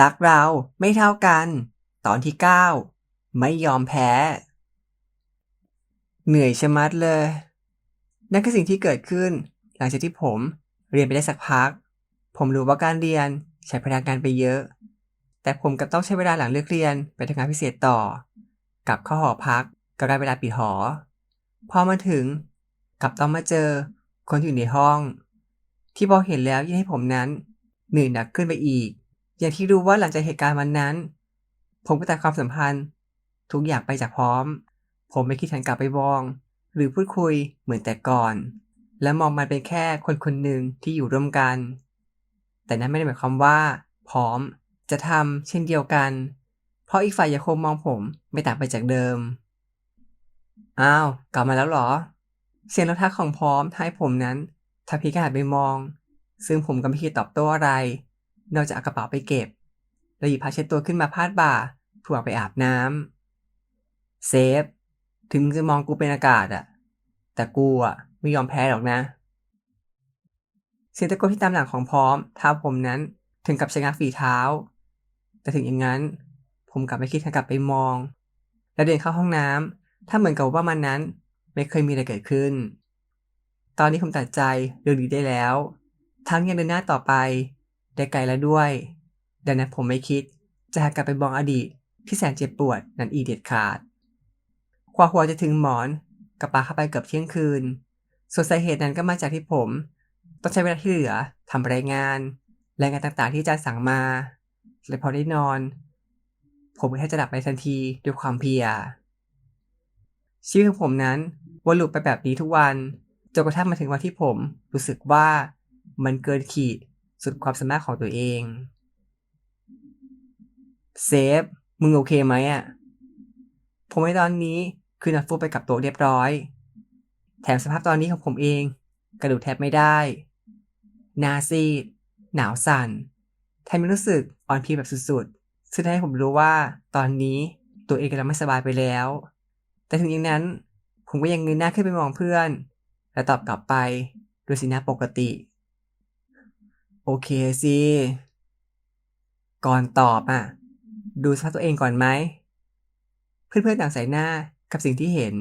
รักเราไม่เท่ากัน ตอนที่ 9 ไม่ยอมแพ้ เหนื่อยชะมัดเลย นั่นคือสิ่งที่เกิดขึ้น หลังจากที่ผมเรียนไปได้สักพัก ผมรู้ว่าการเรียนใช้พลังงานไปเยอะ แต่ผมกลับต้องใช้เวลาหลังเลิกเรียนไปทำงานพิเศษต่อ กับเข้าหอพักก็ได้เวลาปิดหอ พอมาถึงกับต้องมาเจอคนที่อยู่ในห้อง ที่พอเห็นแล้วยิ่งให้ผมนั้นเหนื่อยหนักขึ้นไปอีก อย่างที่รู้ว่าหลังจากเหตุการณ์วันนั้น ผมก็ตัดความสัมพันธ์ ทุกอย่างไปจากพร้อม ผมไม่คิดหันกลับไปมอง หรือพูดคุยเหมือนแต่ก่อน และมองมันเป็นแค่คนคนหนึ่งที่อยู่ร่วมกัน แต่นั้นไม่ได้หมายความว่า พร้อมจะทำเช่นเดียวกัน เพราะอีกฝ่ายยังคงมองผมไม่ต่างไปจากเดิม อ้าว กลับมาแล้วเหรอ เสียงรองเท้าของพร้อมทำให้ผมนั้นทัพพีก็หันไปมอง ซึ่งผมก็ไม่คิดตอบโต้อะไร นอกจากเอากระเป๋าไปเก็บแล้วหยิบผ้าเช็ดตัวขึ้นมาพาดบ่าเพื่อเอาไปอาบน้ำเซฟ ถึงจะมองกูเป็นอากาศอะแต่กูอะไม่ยอมแพ้หรอกนะ เสียงตะโกนที่ตามหลังของพร้อมเท้าผมนั้นถึงกับชะงักฝีเท้า แต่ถึงอย่างนั้น ผมกลับไม่คิดหันกลับไปมอง และเดินเข้าห้องน้ำถ้าเหมือนกับว่ามันนั้น ไม่เคยมีอะไรเกิดขึ้น ตอนนี้ผมตัดใจเรื่องนี้ได้แล้ว ทั้งยังเดินหน้าต่อไป ได้ไกลแล้วด้วย ดังนั้นผมไม่คิดจะหันกลับไปมองอดีตที่แสนเจ็บปวดนั้นอีเด็ดขาดกว่าหัวจะถึงหมอนกับปาเข้าไปเกือบเที่ยงคืน ส่วนสาเหตุนั้นก็มาจากที่ผม ต้องใช้เวลาที่เหลือทำรายงานรายงานต่างๆที่อาจารย์สั่งมา และพอได้นอน ผมก็แค่จะหลับไปทันทีด้วยความเพียชีวิตของผมนั้นวนลูปไปแบบนี้ทุกวันจนกระทั่งมาถึงวันที่ผมรู้สึกว่ามันเกินขีด สุดความสามารถของตัวเองเซฟมึงโอเคไหมอะ ผมในตอนนี้คือนัดฟูไปกับโตัวเรียบร้อย แถมสภาพตอนนี้ของผมเอง กระดูกแทบไม่ได้หนาซีดหนาวสั่นแทนมีรู้สึกอ่อนเพลียแบบสุดๆ ซึ่งทำให้ผมรู้ว่าตอนนี้ตัวเองกำลังไม่สบายไปแล้ว แต่ถึงอย่างนั้น ผมก็ยังเงยหน้าขึ้นไปมองเพื่อน และตอบกลับไปด้วยสีหน้าปกติ โอเคสิ ก่อนตอบอะ ดูสภาพตัวเองก่อนไหม เพื่อนๆต่างใส่หน้ากับสิ่งที่เห็น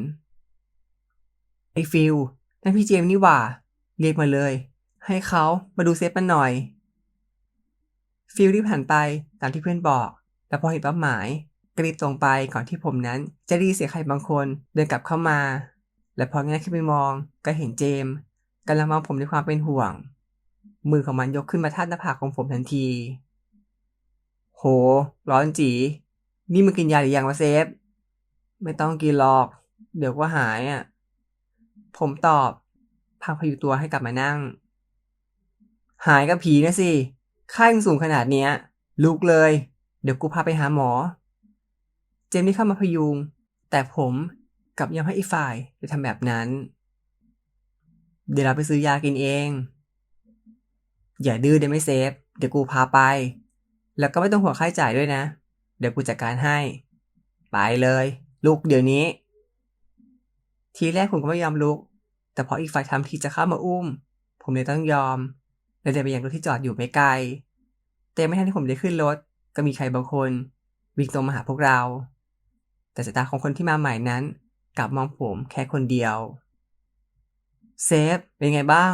ไอฟิลนั่นพี่เจมส์นี่หว่า เรียกมาเลย ให้เขามาดูเซฟมันหน่อย ฟิลรีบหันไปตามที่เพื่อนบอก แต่พอเห็นเป้าหมายกรีบตรงไปก่อนที่ผมนั้น จะได้ยินเสียใครบางคนเดินกลับเข้ามา และพอเงยขึ้นไปมองก็เห็นเจมส์กำลังมองผมด้วยความเป็นห่วง มือของมันยกขึ้นมาทาบหน้าผากของผมทันที โห ร้อนจี นี่มึงกินยาหรือยังวะเซฟ ไม่ต้องกินหรอก เดี๋ยวก็หายอะ ผมตอบพาพยุตัวให้กลับมานั่ง หายกับผีนะสิค่ายังสูงขนาดเนี้ย ลุกเลย เดี๋ยวกูพาไปหาหมอ เจมส์นี่เข้ามาพยุง แต่ผมกลับยังให้อีฝ่ายจะทำแบบนั้น เดี๋ยวเราไปซื้อยากินเอง อย่าดื้อได้ไหมเซฟ เดี๋ยวกูพาไป แล้วก็ไม่ต้องหัวค่าใช้จ่ายด้วยนะ เดี๋ยวกูจัดการให้ ไปเลย ลุกเดี๋ยวนี้ ทีแรกผมก็ไม่ยอมลุก แต่พออีกฝ่ายทำทีจะเข้ามาอุ้ม ผมเลยต้องยอมและเดินไปยังรถที่จอดอยู่ไม่ไกล แต่ไม่ทันที่ผมได้ขึ้นรถ ก็มีใครบางคน วิ่งตรงมาหาพวกเรา แต่สายตาของคนที่มาใหม่นั้น กลับมองผมแค่คนเดียว เซฟ เป็นไงบ้าง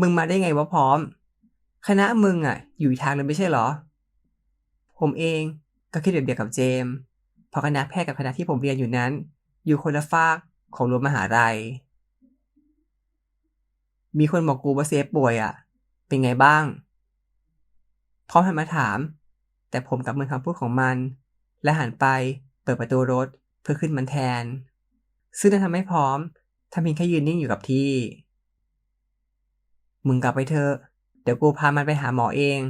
มึงมาได้ไงวะพร้อม คณะมึงอะ อยู่ทางเลยไม่ใช่เหรอ ผมเองก็คิดแบบเดียวกับเจมส์เพราะคณะแพทย์กับคณะที่ผมเรียนอยู่นั้น อยู่คนละฝากของรั้วมหาลัย มีคนบอกกูว่าเซฟป่วยอะ เป็นไงบ้าง พร้อมหันมาถาม แต่ผมกับมือคำพูดของมัน และหันไปเปิดประตูรถเพื่อขึ้นมันแทน ซึ่งนั่นทำให้พร้อมทำเพียงแค่ยืนนิ่งอยู่กับที่ มึงกลับไปเถอะ เดี๋ยวกูพามันไปหาหมอเอง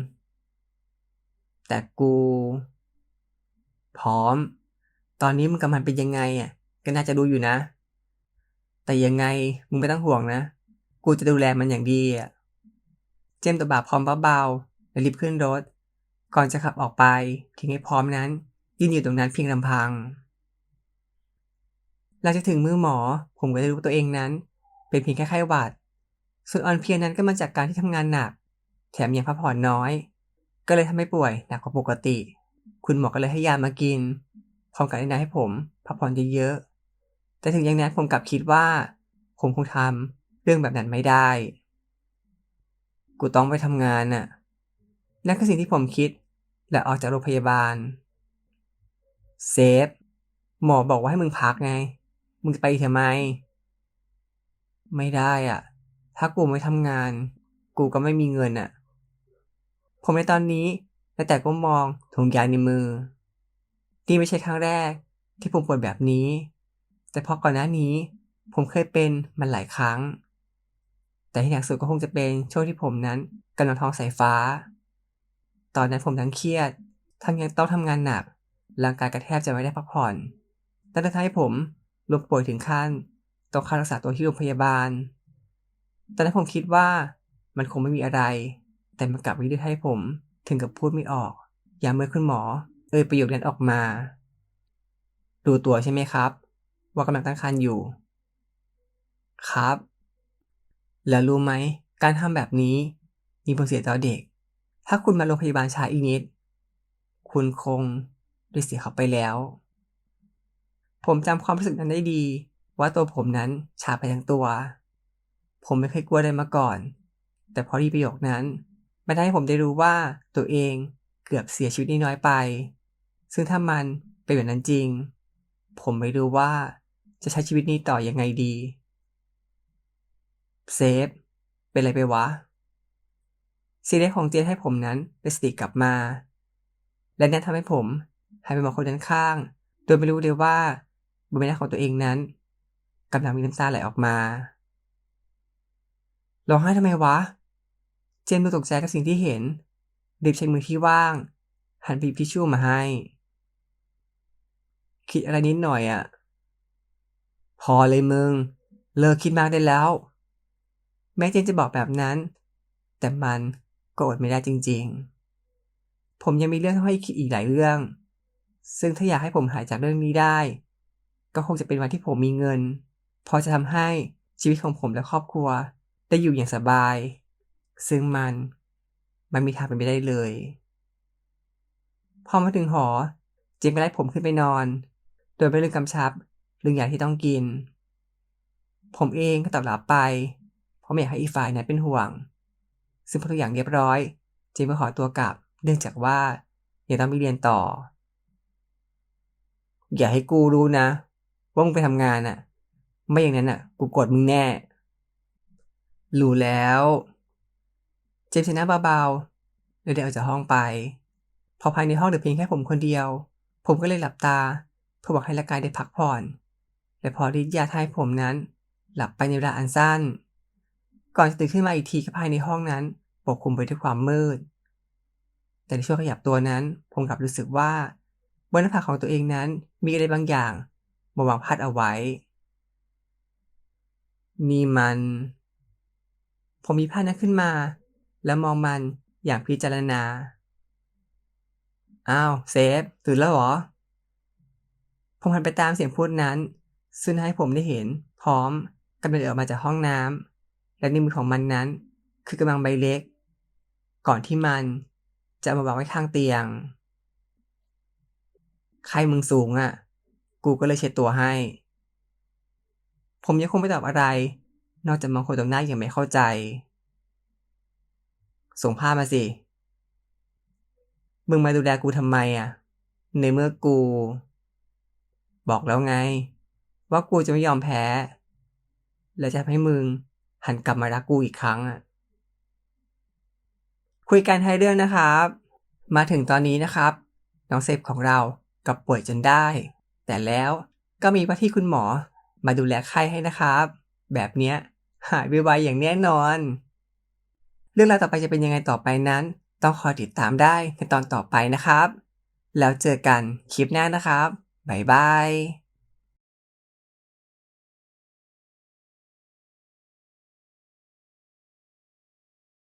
แต่กู พร้อม ตอนนี้มึงกับมันเป็นยังไงอะ ก็น่าจะรู้อยู่นะ แต่ยังไงมึงไม่ต้องห่วงนะ กูจะดูแลมันอย่างดีอะ เจมส์ตบบ่าพร้อมเบาๆและรีบขึ้นรถ ก่อนจะขับออกไปทิ้งให้พร้อมนั้น ยืนอยู่ตรงนั้นเพียงลำพัง หลังจากถึงมือหมอ ผมก็ได้รู้ตัวเองนั้น เป็นเพียงแค่ไข้หวัด ส่วนอ่อนเพลียนั้นก็มาจากการที่ทำงานหนัก แถมยังพักผ่อนน้อย ก็เลยทำให้ป่วยหนักกว่าปกติ คุณหมอก็เลยให้ยามากินพร้อมกับแนะนำให้ผมพักผ่อนเยอะๆ แต่ถึงอย่างนั้นผมกลับคิดว่า ผมคงทำเรื่องแบบนั้นไม่ได้ กูต้องไปทำงานน่ะ นั่นคือสิ่งที่ผมคิด และออกจากโรงพยาบาล เซฟ หมอบอกว่าให้มึงพักไง มึงจะไปทำไม ไม่ได้อะ ถ้ากูไม่ทำงาน กูก็ไม่มีเงินอะ ผมในตอนนี้แต่แต่ก็มองถุงยาในมือนี่ไม่ใช่ครั้งแรก ที่ผมป่วยแบบนี้ แต่พอก่อนหน้านี้ ผมเคยเป็นมันหลายครั้ง แต่ที่หนักสุดก็คงจะเป็นช่วงที่ผมนั้นกำลังท้องสายฟ้า ตอนนั้นผมทั้งเครียด ทั้งยังต้องทำงานหนัก ร่างกายก็แทบจะไม่ได้พักผ่อนนั่นทำให้ผมล้มป่วยถึงขั้นต้องเข้ารักษาตัวที่โรงพยาบาล ตอนนั้นผมคิดว่ามันคงไม่มีอะไร แต่มันกลับวิธีให้ผมถึงกับพูดไม่ออก อย่าเมื่อคุณหมอ เอ่ยประโยคนั้นออกมา ดูตัวใช่ไหมครับ ว่ากำลังตั้งครรภ์อยู่ ครับ แล้วรู้ไหม การทำแบบนี้มีผลเสียต่อเด็ก ถ้าคุณมาโรงพยาบาลช้าอีกนิด คุณคงได้เสียเขาไปแล้ว ผมจำความรู้สึกนั้นได้ดี ว่าตัวผมนั้นชาไปทั้งตัว ผมไม่เคยกลัวอะไรมาก่อน แต่พอดีประโยคนั้น มันทำให้ผมได้รู้ว่าตัวเองเกือบเสียชีวิตนิดน้อยไป ซึ่งถ้ามันเป็นแบบนั้นจริง ผมไม่รู้ว่าจะใช้ชีวิตนี้ต่อยังไงดี เซฟ เป็นอะไรไปวะซีเรียของเจนให้ผมนั้นได้สติกลับมา และนั่นทำให้ผมหันไปมองคนด้านข้าง โดยไม่รู้เลยว่าบนใบหน้าของตัวเองนั้นกำลังมีน้ำตาไหลออกมา ร้องไห้ทำไมวะ เจนดูตกใจกับสิ่งที่เห็นรีบใช้มือที่ว่าง หันไปหยิบทิชชู่มาให้ คิดอะไรนิดหน่อยอะ่ะ พอเลยมึง เลิกคิดมากได้แล้ว แม้เจนจะบอกแบบนั้น แต่มันก็อดไม่ได้จริง ๆ ผมยังมีเรื่องให้คิดอีกหลายเรื่อง ซึ่งถ้าอยากให้ผมหายจากเรื่องนี้ได้ ก็คงจะเป็นวันที่ผมมีเงิน พอจะทำให้ชีวิตของผมและครอบครัว ได้อยู่อย่างสบาย ซึ่งมันมันมีทางเป็นไปได้เลย พอมาถึงหอ เจนก็ไล่ผมขึ้นไปนอน โดยไม่ลืมกำชับเรื่องยาที่ต้องกิน ผมเองก็ตอบรับไป เพราะไม่อยากให้อีกฝ่ายนั้นเป็นห่วง ซึ่งพอทุกอย่างเรียบร้อย เจนก็ขอตัวกลับ เนื่องจากว่ายังต้องไปเรียนต่อ อย่าให้กูรู้นะว่ามึงไปทำงานอะ่ะไม่อย่างนั้นอะกูกดมึงแน่ รู้แล้ว เจมส์ชนะเบาๆเลยเดินออกจากห้องไป พอภายในห้องเหลือเพียงแค่ผมคนเดียว ผมก็เลยหลับตาเพื่อบอกให้ร่างกายได้พักผ่อน และพอฤทธิ์ยาทายผมนั้น หลับไปในเวลาอันสั้น ก่อนจะตื่นขึ้นมาอีกทีก็ภายในห้องนั้นปกคลุมไปด้วยความมืด แต่ในช่วงขยับตัวนั้น ผมกลับรู้สึกว่าบนหน้าผากของตัวเองนั้นมีอะไรบางอย่างมาวางพัดเอาไว้ นี่มัน ผมมีภาพนั้นขึ้นมา แล้วมองมันอย่างพิจารณา อ้าวเซฟตื่นแล้วเหรอ ผมหันไปตามเสียงพูดนั้น ซึ่งให้ผมได้เห็น พร้อมกำลังเดินออกมาจากห้องน้ำและในมือของมันนั้น คือกำลังใบเล็ก ก่อนที่มันจะมาวางไว้ข้างเตียง ใครมึงสูงอะ่ะ กูก็เลยเช็ดตัวให้ ผมยังคงไม่ตอบอะไร นอกจากมองคนตรงหน้าอย่างไม่เข้าใจ ส่งผ้ามาสิ มึงมาดูแลกูทำไมอะ ในเมื่อกู บอกแล้วไง ว่ากูจะไม่ยอมแพ้ และจะให้มึงหันกลับมารักกูอีกครั้งอะ คุยกันให้เรื่องนะครับ มาถึงตอนนี้นะครับ น้องเซฟของเรากับป่วยจนได้ แต่แล้วก็มีว่าที่คุณหมอมาดูแลไข้ให้นะครับ แบบเนี้ยหายไวๆอย่างแน่นอน เรื่องราวต่อไปจะเป็นยังไงต่อไปนั้น ต้องคอยติดตามได้ในตอนต่อไปนะครับ แล้วเจอกันคลิปหน้านะครับบ๊ายบาย